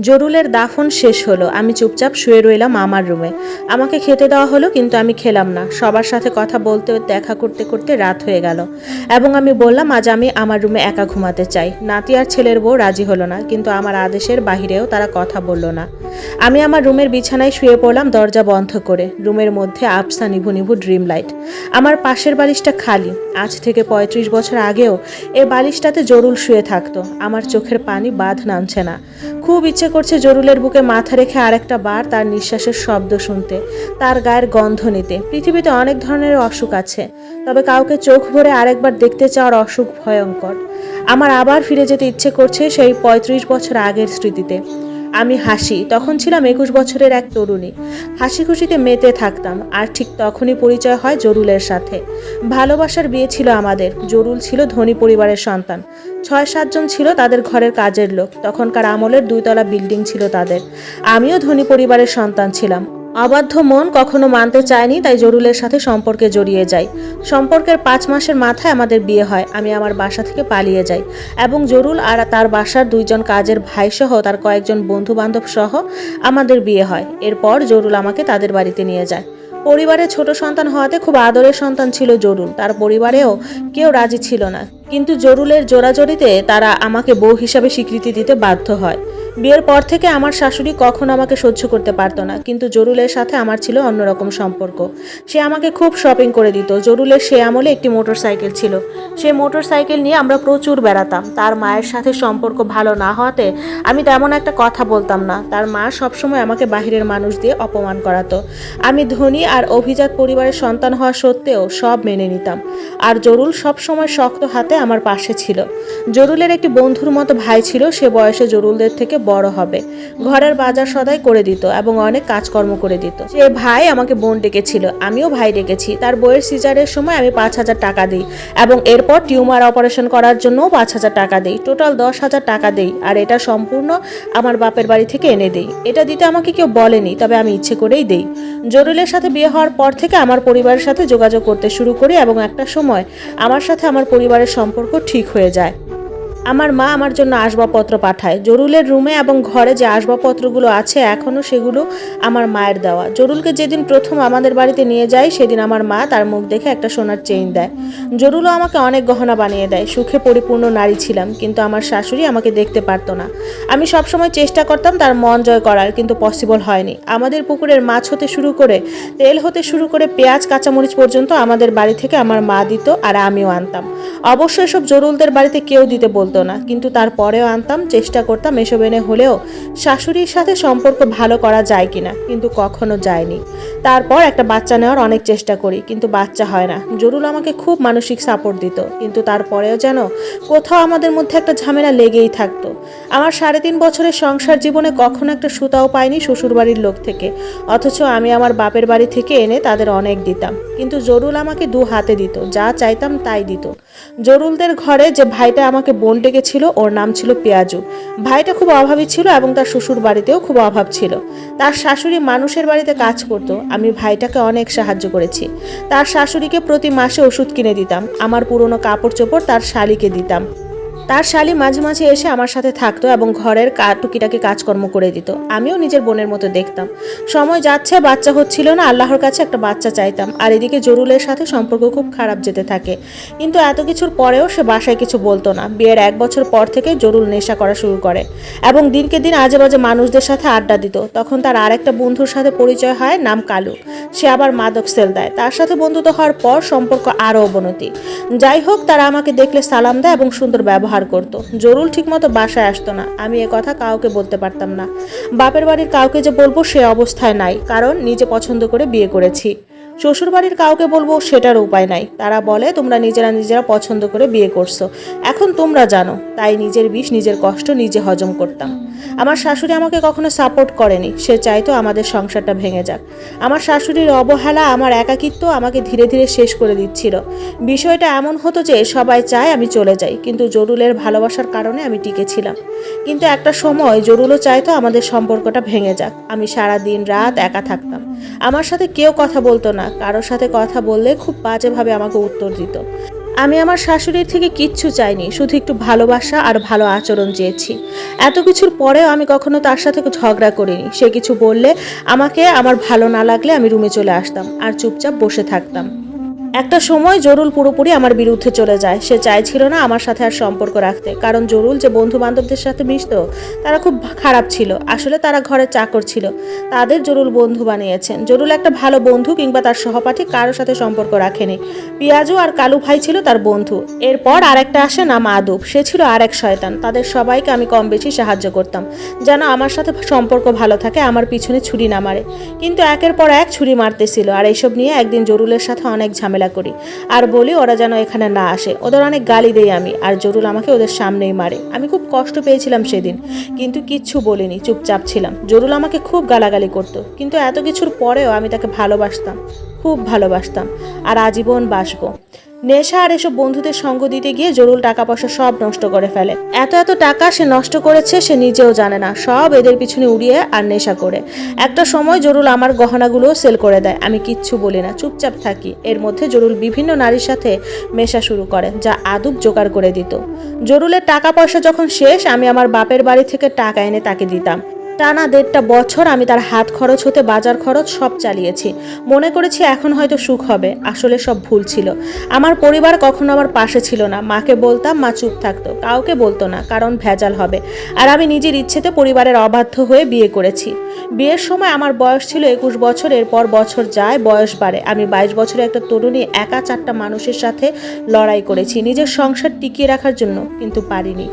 জরুলের দাফন শেষ হলো। আমি চুপচাপ শুয়ে রইলাম আমার রুমে। আমাকে খেতে দেওয়া হলো, কিন্তু আমি খেলাম না। সবার সাথে কথা বলতে, দেখা করতে করতে রাত হয়ে গেল। এবং আমি বললাম, আজ আমি আমার রুমে একা ঘুমাতে চাই। নাতি আর ছেলের বউ রাজি হলো না, কিন্তু আমার আদেশের বাহিরেও তারা কথা বলল না। আমি আমার রুমের বিছানায় শুয়ে পড়লাম দরজা বন্ধ করে। রুমের মধ্যে আবসা নিভু নিভু ড্রিম লাইট। আমার পাশের বালিশটা খালি। আজ থেকে পঁয়ত্রিশ বছর আগেও এ বালিশটাতে জরুল শুয়ে থাকতো। আমার চোখের পানি বাঁধ নামছে না। খুব ইচ্ছে করছে জরুলের বুকে মাথা রেখে আরেকটা বার তার নিঃশ্বাসের শব্দ শুনতে, তার গায়ের গন্ধ নিতে। পৃথিবীতে অনেক ধরনের অসুখ আছে, তবে কাউকে চোখ ভরে আরেকবার দেখতে চাওয়ার অসুখ ভয়ঙ্কর। আমার আবার ফিরে যেতে ইচ্ছে করছে সেই পঁয়ত্রিশ বছর আগের স্মৃতিতে। আমি হাসি। তখন ছিলাম একুশ বছরের এক তরুণী। হাসি খুশিতে মেতে থাকতাম, আর ঠিক তখনই পরিচয় হয় জরুলের সাথে। ভালোবাসার বিয়ে ছিল আমাদের। জরুল ছিল ধনী পরিবারের সন্তান। ছয় সাতজন ছিল তাদের ঘরের কাজের লোক। তখনকার আমলের দুইতলা বিল্ডিং ছিল তাদের। আমিও ধনী পরিবারের সন্তান ছিলাম। অবাধ্য মন কখনো মানতে চায়নি, তাই জরুলের সাথে সম্পর্কে জড়িয়ে যাই সম্পর্কের পাঁচ মাসের মাথায় আমাদের বিয়ে হয়, আমি আমার বাসা থেকে পালিয়ে যাই। এবং জরুল আর তার বাসার দুইজন কাজের ভাই সহ তার কয়েকজন বন্ধু বান্ধব সহ আমাদের বিয়ে হয়। এরপর জরুল আমাকে তাদের বাড়িতে নিয়ে যায়। পরিবারে ছোট সন্তান হওয়াতে খুব আদরের সন্তান ছিল জরুল, তার পরিবারেও কেউ রাজি ছিল না। কিন্তু জরুলের জোরাজোরিতে তারা আমাকে বউ হিসাবে স্বীকৃতি দিতে বাধ্য হয়। বিয়ের পর থেকে আমার শাশুড়ি কখনো আমাকে সহ্য করতে পারতো না, কিন্তু জরুলের সাথে আমার ছিল অন্যরকম সম্পর্ক। সে আমাকে খুব শপিং করে দিত। জরুলের সে আমলে একটি মোটর সাইকেল ছিল। সে মোটর সাইকেল নিয়ে আমরা প্রচুর বেড়াতাম। তার মায়ের সাথে সম্পর্ক ভালো না হওয়াতে আমি তেমন একটা কথা বলতাম না। তার মা সবসময় আমাকে বাহিরের মানুষ দিয়ে অপমান করাতো। আমি ধনী আর অভিজাত পরিবারের সন্তান হওয়া সত্ত্বেও সব মেনে নিতাম। আর জরুল সবসময় শক্ত হাতে আমার পাশে ছিল। জরুলের একটি বন্ধুর মতো ভাই ছিল। সে বয়সে জরুলদের থেকে বড় হবে। ঘরের বাজার সদাই করে দিত এবং অনেক কাজকর্ম করে দিত। সে ভাই আমাকে বোন ডেকেছিল, আমিও ভাই ডেকেছি। তার বইয়ের সিজারের সময় আমি পাঁচ হাজার টাকা দিই এবং এরপর টিউমার অপারেশন করার জন্যও পাঁচ হাজার টাকা দিই। টোটাল দশ হাজার টাকা দিই আর এটা সম্পূর্ণ আমার বাপের বাড়ি থেকে এনে দিই। এটা দিতে আমাকে কেউ বলেনি, তবে আমি ইচ্ছে করেই দিই। জরুলের সাথে বিয়ে হওয়ার পর থেকে আমার পরিবারের সাথে যোগাযোগ করতে শুরু করি এবং একটা সময় আমার সাথে আমার পরিবারের সম্পর্ক ঠিক হয়ে যায়। আমার মা আমার জন্য আসবাবপত্র পাঠায়। জরুলের রুমে এবং ঘরে যে আসবাবপত্রগুলো আছে, এখনও সেগুলো আমার মায়ের দেওয়া। জরুলকে যেদিন প্রথম আমাদের বাড়িতে নিয়ে যায়, সেদিন আমার মা তার মুখ দেখে একটা সোনার চেইন দেয়। জরুলও আমাকে অনেক গহনা বানিয়ে দেয়। সুখে পরিপূর্ণ নারী ছিলাম, কিন্তু আমার শাশুড়ি আমাকে দেখতে পারতো না। আমি সবসময় চেষ্টা করতাম তার মন জয় করার, কিন্তু পসিবল হয়নি। আমাদের পুকুরের মাছ হতে শুরু করে, তেল হতে শুরু করে পেঁয়াজ, কাঁচামরিচ পর্যন্ত আমাদের বাড়ি থেকে আমার মা দিত আর আমিও আনতাম। অবশ্য এসব জরুলদের বাড়িতে কেউ দিতে বলতো না। কিন্তু তারপরেও আনতাম, চেষ্টা করতাম এসব এনে হলেও শাশুড়ির সাথে সম্পর্ক ভালো করা যায় কিনা, কিন্তু কখনো যায়নি। তারপর একটা বাচ্চা নেওয়ার অনেক চেষ্টা করি, কিন্তু বাচ্চা হয় না। জরুল আমাকে খুব মানসিক সাপোর্ট দিত, কিন্তু তারপরেও যেন কোথাও আমাদের মধ্যে একটা ঝামেলা লেগেই থাকতো। আমার সাড়ে তিন বছরের সংসার জীবনে কখনো একটা সুতাও পাইনি শ্বশুরবাড়ির লোক থেকে, অথচ আমি আমার বাপের বাড়ি থেকে এনে তাদের অনেক দিতাম। কিন্তু জরুল আমাকে দু হাতে দিত, যা চাইতাম তাই দিত। জরুলদের ঘরে যে ভাইটা আমাকে বোন ডেকেছিল ওর নাম ছিল পেঁয়াজু। ভাইটা খুব অভাবী ছিল এবং তার শ্বশুর বাড়িতেও খুব অভাব ছিল। তার শাশুড়ি মানুষের বাড়িতে কাজ করতো, আমি ভাইটাকে অনেক সাহায্য করেছি। তার শাশুড়িকে প্রতি মাসে ওষুধ কিনে দিতাম, আমার পুরনো কাপড় চোপড় তার শালিকে দিতাম। তার শালি মাঝে মাঝে এসে আমার সাথে থাকতো এবং ঘরের টুকিটাকি কাজকর্ম করে দিত। আমিও নিজের বোনের মতো দেখতাম। সময় যাচ্ছে, বাচ্চা হচ্ছিল না, আল্লাহর কাছে একটা বাচ্চা চাইতাম। আর এদিকে জরুলের সাথে সম্পর্ক খুব খারাপ যেতে থাকে। কিন্তু এত কিছুর পরেও সে বাসায় কিছু বলতো না। বিয়ের এক বছর পর থেকে জরুল নেশা করা শুরু করে এবং দিনকে দিন আজে বাজে মানুষদের সাথে আড্ডা দিত। তখন তার আরেকটা বন্ধুর সাথে পরিচয় হয়, নাম কালু। সে আবার মাদক সেল দেয়। তার সাথে বন্ধুত্ব হওয়ার পর সম্পর্ক আরও অবনতি। যাই হোক, তারা আমাকে দেখলে সালাম দেয় এবং সুন্দর ব্যবহার করত। জরুল ঠিকমতো বাসায় আসতো না। আমি এ কথা কাউকে বলতে পারতাম না। বাপের বাড়ির কাউকে যে বলব সে অবস্থায় নাই। কারণ নিজে পছন্দ করে বিয়ে করেছি। শ্বশুরবাড়ির কাউকে বলব সেটার উপায় নাই। তারা বলে, তোমরা নিজেরা নিজেরা পছন্দ করে বিয়ে করছ। এখন তোমরা জানো, তাই নিজের বিষ, নিজের কষ্ট নিজে হজম করতাম। আমার শাশুড়ি আমাকে কখনো সাপোর্ট করেনি। সে চাইতো আমাদের সংসারটা ভেঙে যাক। আমার শাশুড়ির অবহেলা, আমার একাকিত্ব আমাকে ধীরে ধীরে শেষ করে দিচ্ছিল। বিষয়টা এমন হতো যে, সবাই চায় আমি চলে যাই, কিন্তু জরুলের ভালোবাসার কারণে আমি টিকেছিলাম কিন্তু একটা সময় জরুলও চাইতো আমাদের সম্পর্কটা ভেঙে যাক। আমি সারা দিন রাত একা থাকতাম। আমার সাথে কেউ কথা বলতো না। কারোর সাথে কথা বললে খুব বাজেভাবে আমাকে উত্তর দিত। আমি আমার শাশুড়ির থেকে কিচ্ছু চাইনি, শুধু একটু ভালোবাসা আর ভালো আচরণ চেয়েছি। এত কিছুর পরেও আমি কখনো তার সাথে ঝগড়া করিনি। সে কিছু বললে আমাকে আমার ভালো না লাগলে আমি রুমে চলে আসতাম আর চুপচাপ বসে থাকতাম। একটা সময় জরুল পুরোপুরি আমার বিরুদ্ধে চলে যায়। সে চাইছিল না আমার সাথে আর সম্পর্ক রাখতে। কারণ জরুল যে বন্ধু বান্ধবদের সাথে মিশত, তারা খুব খারাপ ছিল। আসলে তারা ঘরে চাকর ছিল। তাদের জরুল বন্ধু বানিয়েছেন। জরুল একটা ভালো বন্ধু কিংবা তার সহপাঠী কারোর সাথে সম্পর্ক রাখেনি। পিয়াজু আর কালু ভাই ছিল তার বন্ধু। এরপর আরেকটা আসে নাম আদব। সে ছিল আরেক শয়তান। তাদের সবাইকে আমি কম বেশি সাহায্য করতাম। যেন আমার সাথে সম্পর্ক ভালো থাকে, আমার পিছনে ছুরি না মারে। কিন্তু একের পর এক ছুরি মারতেছিল। আর এইসব নিয়ে একদিন জরুলের সাথে অনেক ঝামেলা করি। আর বলি, ওরা যেন এখানে না আসে। ওদের অনেক গালি দেই আমি, আর জরুল আমাকে ওদের সামনেই মারে। আমি খুব কষ্ট পেয়েছিলাম সেদিন, কিন্তু কিচ্ছু বলিনি, চুপচাপ ছিলাম। জরুল আমাকে খুব গালাগালি করতো, কিন্তু এত কিছুর পরেও আমি তাকে ভালোবাসতাম, খুব ভালোবাসতাম, আর আজীবন বাসবো। নেশা আর এসব বন্ধুদের সঙ্গ দিতে গিয়ে জরুল টাকা পয়সা সব নষ্ট করে ফেলে। এত এত টাকা সে নষ্ট করেছে, সে নিজেও জানে না। সব এদের পিছনে উড়িয়ে আর নেশা করে। একটা সময় জরুল আমার গহনাগুলোও সেল করে দেয়। আমি কিচ্ছু বলি না, চুপচাপ থাকি। এর মধ্যে জরুল বিভিন্ন নারীর সাথে মেশা শুরু করে, যা আদব জোগাড় করে দিত। জরুলের টাকা পয়সা যখন শেষ, আমি আমার বাপের বাড়ি থেকে টাকা এনে তাকে দিতাম। টানা দেড়টা বছর আমি তার হাত খরচ হতে বাজার খরচ সব চালিয়েছি। মনে করেছি এখন হয়তো সুখ হবে। আসলে সব ভুল ছিল। আমার পরিবার কখনো আমার পাশে ছিল না। মাকে বলতাম, মা চুপ থাকতো। কাউকে বলতো না, কারণ ভেজাল হবে। আর আমি নিজের ইচ্ছেতে পরিবারের অবাধ্য হয়ে বিয়ে করেছি। বিয়ের সময় আমার বয়স ছিল একুশ বছর, এরপর বছর যায়, বয়স বাড়ে। আমি বাইশ বছরের একটা তরুণী, একা চারটা মানুষের সাথে লড়াই করেছি। নিজের সংসার টিকিয়ে রাখার জন্য কিন্তু পারিনি।